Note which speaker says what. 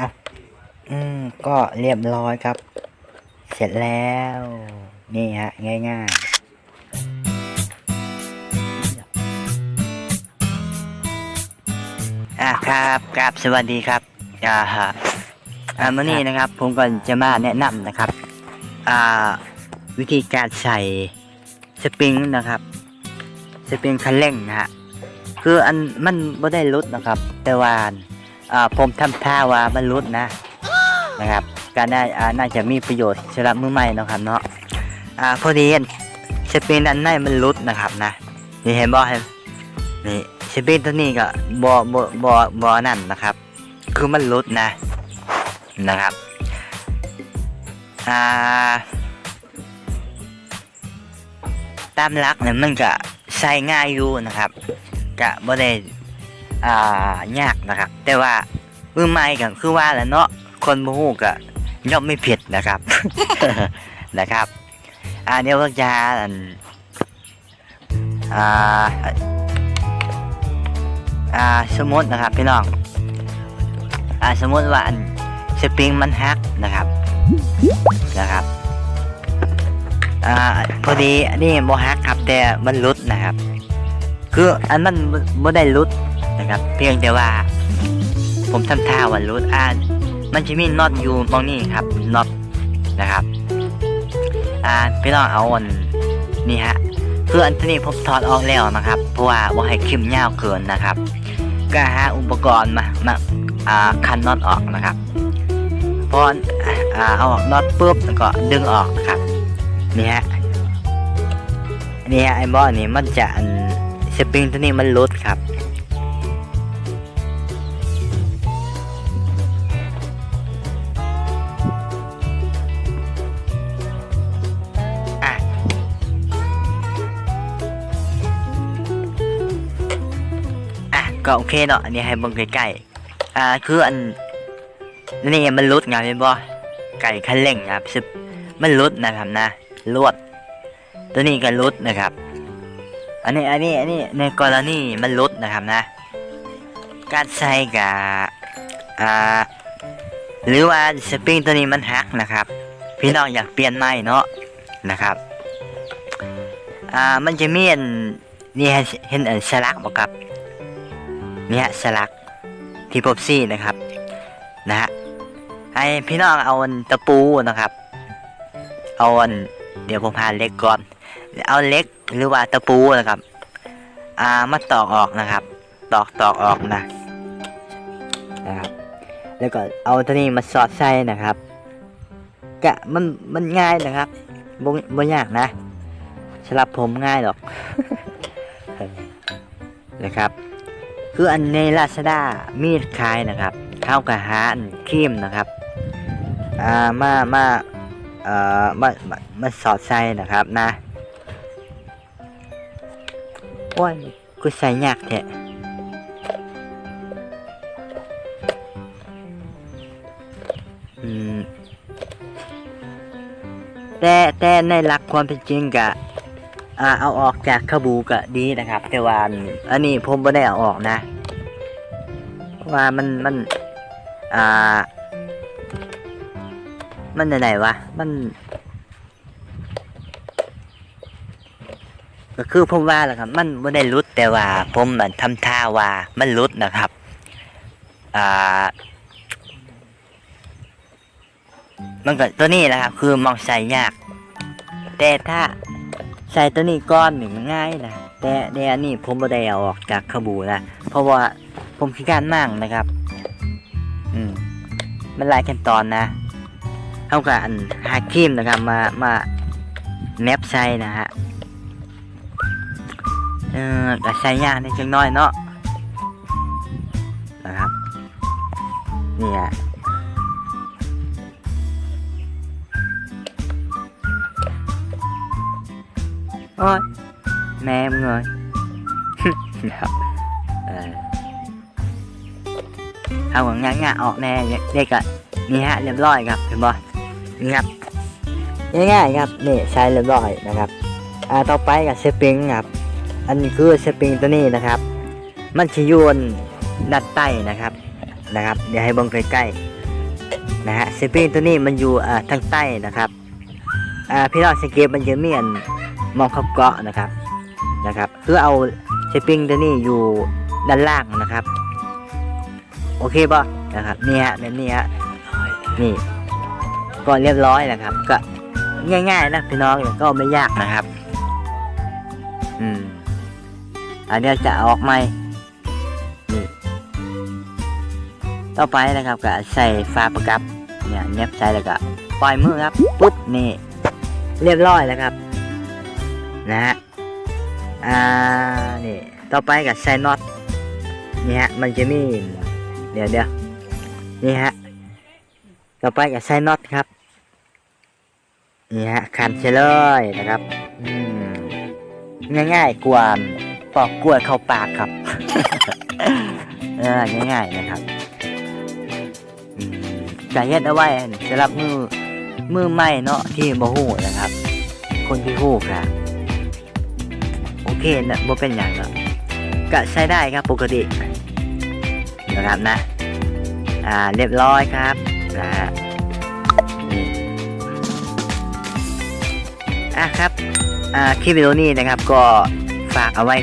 Speaker 1: อะอืม ก็เรียบร้อยครับ เสร็จแล้ว นี่ฮะ ง่ายๆอะครับครับสวัสดีครับอ่าฮะอ่ามื่อนี้นะครับ ผมก็จะมาแนะนำนะครับอ่าวิธีการใส่สปริงนะครับสปริงคันเร่งนะฮะคืออันมันไม่ได้รุดนะครับ แต่ว่า ผมทำท่าว่ามันรุดนะนะครับการน่าอาน่าจะมีประโยชน์สำหรับมือใหม่นะครับเนาะอ่าพอดีสปริงด้านในมันรุดนะครับนะนี่เห็นบ่เห็นนี่สปริงตัวนี้ก็บ่บ่บ่บ่นั่นนะครับ คือมันรุดนะนะครับอ่าตามลักเนี่ยมันก็ใช้ง่ายอยู่นะครับก็บ่ได้ อ่ายากนะครับ แต่ว่ามือใหม่ก็คือว่าแหล้วเนาะคนโมโหก็ย่อมไม่ผิดนะครับ นะครับ อ่าเดี๋ยวก็จะอันอ่าอ่าสมมตินะครับพี่น้องอ่าสมมติว่าอันสปริงมันฮักนะครับนะครับอ่าพอดีอันนี้โมฮักครับแต่มันลุดนะครับ คืออันมันไม่ได้ลุด นะครับเพียงแต่ว่า ผมทำท่าว่าหลุดอ่ามันจะมีน็อตอยู่ตรงนี้ครับน็อตนะครับ อ่าพี่น้องเอาอันนี่ฮะคืออันนี้ผมถอดออกแล้วนะครับ เพราะว่าว่าให้คลิมยาวเกินนะครับ ก็หาอุปกรณ์มามาอ่าคันน็อตออกนะครับพออ่าเอาออกน็อตปุ๊บแล้วก็ดึงออกนะครับนี่ฮะนี่ฮะไอ้บอลนี่มันจะอันสปริงตัวนี้มันลุดครับ ก็โอเคเนาะอันนี้ให้เบิ่งใกล้ๆอ่าคืออันนี่มันรุดไงเป็นบ่ไก่คันเร่งครับซึบมันรุดนะครับนะลวด ตัวนี้ก็รุดนะครับ อันนี้อันนี้อันนี้ในกรณีมันรุดนะครับนะ การใส่กับอ่าหรือว่าสปริงตัวนี้มันหักนะครับ พี่น้องอยากเปลี่ยนใหม่เนาะนะครับอ่ามันจะมีอันนี่เห็นอันสลักบ่ครับ เนี่ฮะสลักที่พบซี่นะครับนะฮะไอพี่น้องเอาตะปูนะครับ เอาเดี๋ยวผมหาเล็กก่อน เอาเล็กหรือว่าตะปูนะครับอ่ามาตอกออกนะครับ ตอกตอกออกนะนะครับ แล้วก็เอาตัวนี้มาสอดใส่นะครับกะมันมันง่ายนะครับบ่บ่ยากนะสำหรับผมง่ายหรอกนะครับ คืออันในลาซาด้ามีดขายนะครับเท่ากับหาอันครีมนะครับอ่ามามาเอ่อมามามาสอดใส่นะครับนะโอ้ยกูใส่ยากแท้แต่แต่ในหลักความเป็นจริงกะ อ่าเอาออกจากขบูกะดีนะครับ แต่ว่าอันนี้ผมไม่ได้เอาออกนะ เพราะว่ามันมัน อ่า มันไหนๆวะ มันก็คือผมว่าแหละครับ มันไม่ได้รุดแต่ว่า ผมมันทำท่าว่ามันรุดนะครับ อ่า มันก็ตัวนี้แหละครับ คือมองใส่ยาก แต่ถ้า ใส่ตัวนี้ก้อนหนึ่งง่ายนะแต่แต่อันนี้ผมไม่ได้เอาออกจากขบูนะเพราะว่าผมขี้การมั่งนะครับ อืมมันหลายขั้นตอนนะเท่ากับอันหาครีมนะครับ มามาแนบใส่นะฮะเออก็ใส่ยากนิดจังน้อยเนาะนะครับนี่ฮะ โอ้ยแม่มึงเลยครับเออเอาของงานงานออกแน่เด็กอะนี่ฮะเรียบร้อยครับเห็นบ่นี่ครับง่ายๆครับนี่ใช้เรียบร้อยนะครับอ่าต่อไปกับสปริงครับ อันนี้คือสปริงตัวนี้นะครับ มันชิโยนดัดใต้นะครับนะครับ เดี๋ยวให้บิ่งใกล้ๆนะฮะสปริงตัวนี้มันอยู่อ่าทางใต้นะครับอ่าพี่น้องสังเกตมันจะมีอัน มองเขับเกาะนะครับนะครับคือเอาสปริงตัวนี้อยู่ด้านล่างนะครับ โอเคป่ะนะครับนี่ฮะแบบนี้ฮะนี่ก็เรียบร้อยนะครับ ก็ง่าย ๆ นะพี่น้องก็ไม่ยากนะครับ อืมอันเดี๋ยจะอออกไหมนี่ต่อไปนะครับก็ใส่ฟ้าประกับเนี่ยเน็บใส่แล้วก็ปล่อยมือครับปุ๊บนี่ เรียบร้อยแล้วครับ นะฮะอ่านี่ต่อไปก็ใส่น็อตนี่ฮะมันจะมีเดี๋ยวเดี๋ยวนี่ฮะต่อไปก็ใส่น็อตครับนี่ฮะคันเชลเลยนะครับอืมง่ายๆกว่าปอกกล้วยเข้าปากครับเออง่ายๆนะครับอืมก็เฮ็ดเอาไว้สำหรับมือมือใหม่เนาะที่บ่ฮู้นะครับ คนที่ฮู้ค่ะ โอเคนะบ่เป็นหยังเนาะก็ใช้ได้ครับปกตินะครับนะ อ่าเรียบร้อยครับนะฮะอะครับ อ่าคลิปวิดีโอนี้นะครับก็ฝากเอาไว้